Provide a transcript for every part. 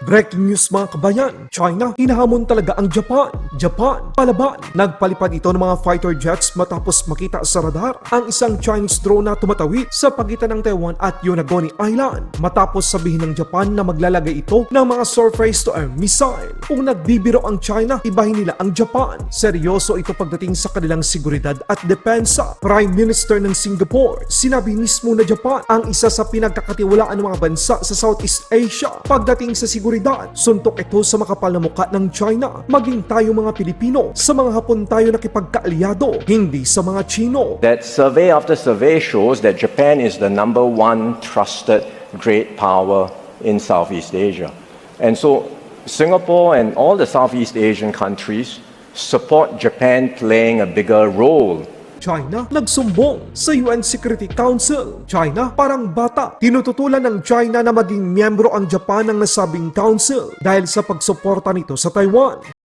Breaking news mga kabayan, China, hinahamon talaga ang Japan. Japan, palaban. Nagpalipad ito ng mga fighter jets matapos makita sa radar ang isang Chinese drone na tumatawid sa pagitan ng Taiwan at Yonaguni Island. Matapos sabihin ng Japan na maglalagay ito ng mga surface-to-air missile. Kung nagbibiro ang China, ibahin nila ang Japan. Seryoso ito pagdating sa kanilang seguridad at depensa. Prime Minister ng Singapore, sinabi mismo na Japan ang isa sa pinagkakatiwalaan ng mga bansa sa Southeast Asia. Pagdating sa seguridad, suntok ito sa makapal na muka ng China. Maging tayo mga Pilipino, sa mga Hapon tayo nakipagkaalyado, hindi sa mga Chino. That survey after survey shows that Japan is the number one trusted great power in Southeast Asia. And so Singapore and all the Southeast Asian countries support Japan playing a bigger role China nagsumbong sa UN Security Council. China parang bata. Tinututulan ng China na maging miyembro ang Japan ng nasabing council dahil sa pagsuporta nito sa Taiwan.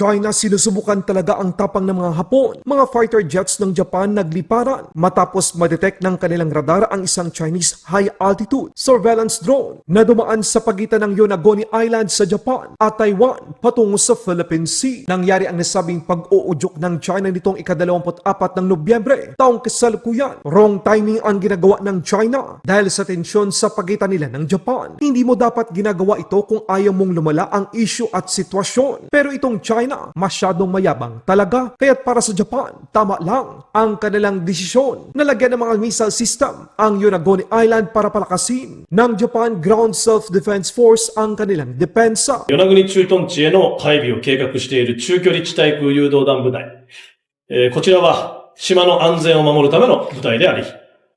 China sinusubukan talaga ang tapang ng mga Hapon. Mga fighter jets ng Japan nagliparan matapos madetect ng kanilang radar ang isang Chinese high-altitude surveillance drone na dumaan sa pagitan ng Yonaguni Island sa Japan at Taiwan patungo sa Philippine Sea. Nangyari ang nasabing pag-uudyok ng China nitong ika-24 ng Nobyembre, taong kasalukuyan. Wrong timing ang ginagawa ng China dahil sa tensyon sa pagitan nila ng Japan. Hindi mo dapat ginagawa ito kung ayaw mong lumala ang issue at sitwasyon. Pero itong China, masyadong mayabang talaga. Kaya't para sa Japan, tama lang ang kanilang desisyon na lagyan ng mga missile system ang Yonaguni Island para palakasin ng Japan Ground Self-Defense Force ang kanilang depensa. 与那国駐屯地への配備を計画している中距離地対空誘導弾部隊。えーこちらは島の安全を守るための部隊であり、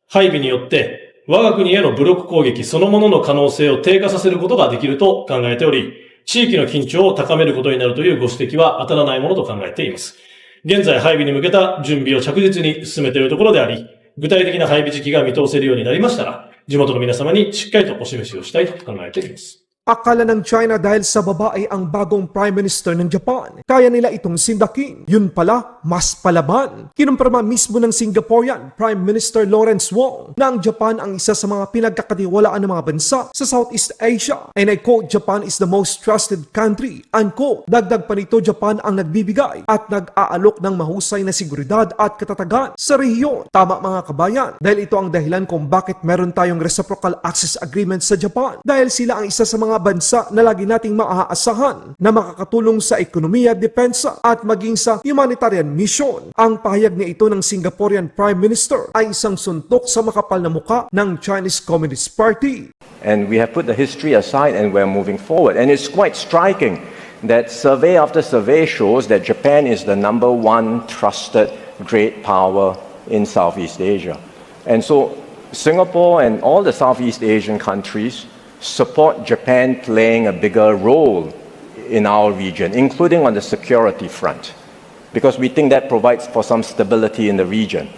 配備によって我が国への武力攻撃そのものの可能性を低下させることができると考えており、 地域の緊張を高めることになるというご指摘は当たらないものと考えています。現在配備に向けた準備を着実に進めているところであり、具体的な配備時期が見通せるようになりましたら、地元の皆様にしっかりとお示しをしたいと考えています。Akala ng China dahil sa babae ang bagong Prime Minister ng Japan. Kaya nila itong sindakin. Yun pala, mas palaban. Kinumpirma mismo ng Singaporean Prime Minister Lawrence Wong na ang Japan ang isa sa mga pinagkakatiwalaan ng mga bansa sa Southeast Asia. And I quote, Japan is the most trusted country. Unquote. Dagdag pa nito, Japan ang nagbibigay at nag-aalok ng mahusay na seguridad at katatagan sa rehiyon. Tama mga kabayan, dahil ito ang dahilan kung bakit meron tayong reciprocal access agreement sa Japan. Dahil sila ang isa sa mga bansa na lagi nating maaasahan na makakatulong sa ekonomiya, depensa at maging sa humanitarian mission. Ang pahayag ni ito ng Singaporean Prime Minister ay isang suntok sa makapal na muka ng Chinese Communist Party. And we have put the history aside and we're moving forward. And it's quite striking that survey after survey shows that Japan is the number one trusted great power in Southeast Asia. And so Singapore and all the Southeast Asian countries support Japan playing a bigger role in our region, including on the security front, because we think that provides for some stability in the region.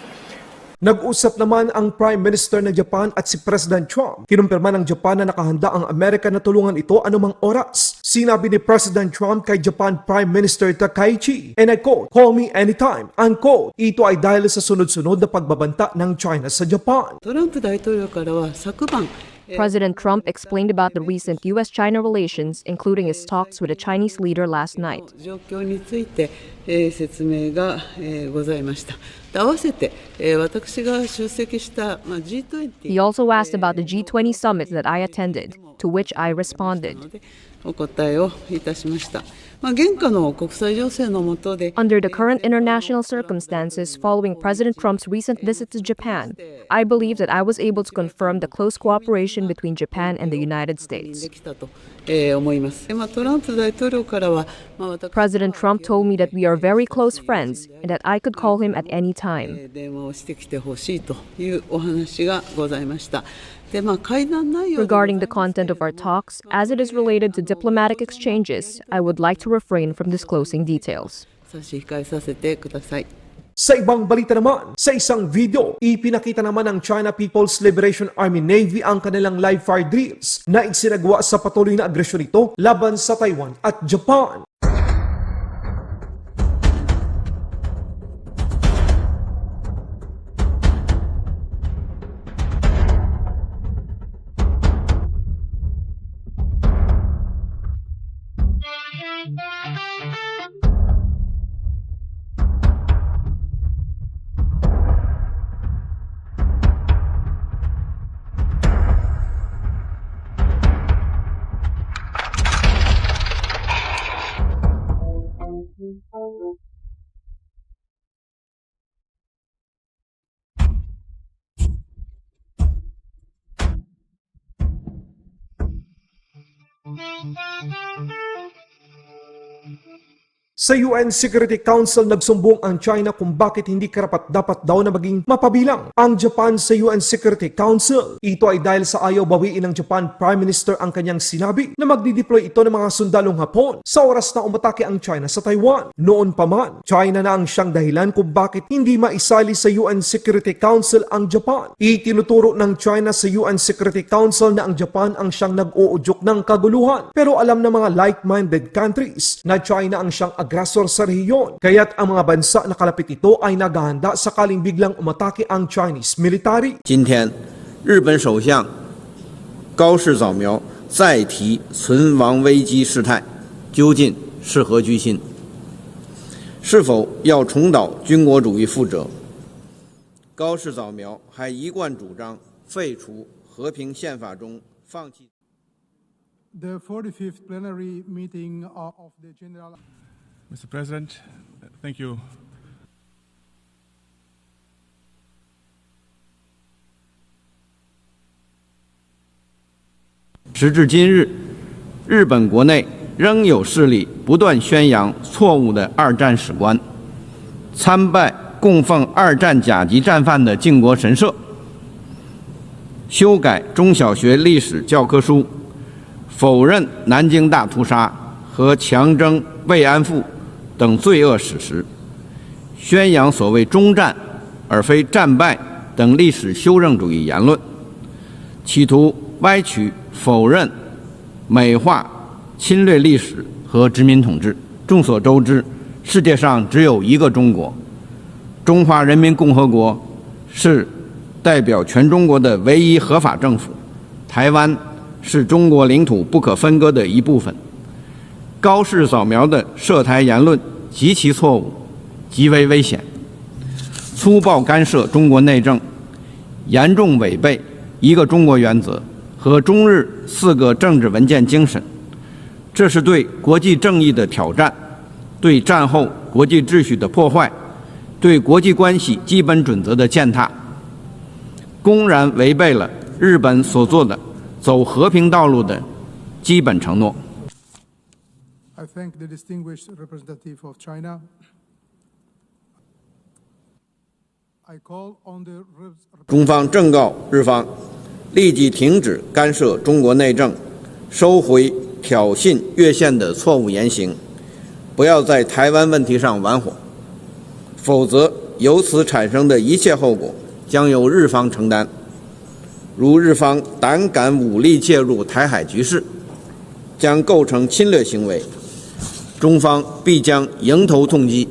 Nag-usap naman ang Prime Minister ng Japan at si President Trump. Kinumpirma ng Japan na nakahanda ang Amerika na tulungan ito anumang oras. Sinabi ni President Trump kay Japan Prime Minister Takaichi, and I quote, call me anytime, unquote. Ito ay dahil sa sunod-sunod na pagbabanta ng China sa Japan. トランプ大統領からは昨晩、 President Trump explained about the recent U.S. China relations, including his talks with a Chinese leader last night. He also asked about the G20 summit that I attended, to which I responded. でお答えをいたしました。まあ、現下の国際情勢の下で、Under the current international circumstances following President Trump's recent visit to Japan, I believe that I was able to confirm the close cooperation between Japan and the United で States. きたと、えー思います。でまあ、トランプ大統領からは、まあ、私 President Trump told me that we are very close friends and that I could call him at any time. Regarding the content of our talks, as it is related to diplomatic exchanges, I would like to refrain from disclosing details. Sa ibang balita naman, sa isang video, ipinakita naman ng China People's Liberation Army Navy ang kanilang live fire drills na isinagawa sa patuloy na agresyon nito laban sa Taiwan at Japan. Thank you. Sa UN Security Council nagsumbong ang China kung bakit hindi karapat-dapat daw na maging mapabilang ang Japan sa UN Security Council. Ito ay dahil sa ayaw bawiin ng Japan Prime Minister ang kanyang sinabi na magdideploy ito ng mga sundalong Hapon sa oras na umatake ang China sa Taiwan. Noon pa man, China na ang siyang dahilan kung bakit hindi maisali sa UN Security Council ang Japan. Itinuturo ng China sa UN Security Council na ang Japan ang siyang nag-uudyok ng kaguluhan. Pero alam ng mga like-minded countries na China ang siyang agresor sa rehiyon. Kaya't ang mga bansa na kalapit ito ay naghahanda sakaling biglang umatake ang Chinese military. 今天，日本首相高市早苗再提存亡危机事态，究竟是何居心？是否要重蹈军国主义覆辙？高市早苗还一贯主张废除和平宪法中放弃。 The 45th plenary meeting uh, of the General Mr. President, thank you. 时至今日，日本国内仍有势力不断宣扬错误的二战史观，参拜供奉二战甲级战犯的靖国神社，修改中小学历史教科书，否认南京大屠杀和强征慰安妇等罪恶史实，宣扬所谓中战而非战败等历史修正主义言论。企图歪曲、否认、美化侵略历史和殖民统治。众所周知，世界上只有一个中国，中华人民共和国是代表全中国的唯一合法政府，台湾是中国领土不可分割的一部分。高市扫描的涉台言论极其错误，极为危险，粗暴干涉中国内政，严重违背一个中国原则和中日四个政治文件精神，这是对国际正义的挑战，对战后国际秩序的破坏，对国际关系基本准则的践踏，公然违背了日本所做的走和平道路的基本承诺。I thank the distinguished representative of China. I call on the res- 中方正告日方，立即停止干涉中国内政，收回挑衅越线的错误言行，不要在台湾问题上玩火，否则由此产生的一切后果将由日方承担。如日方胆敢武力介入台海局势，将构成侵略行为，中方必将迎头痛击。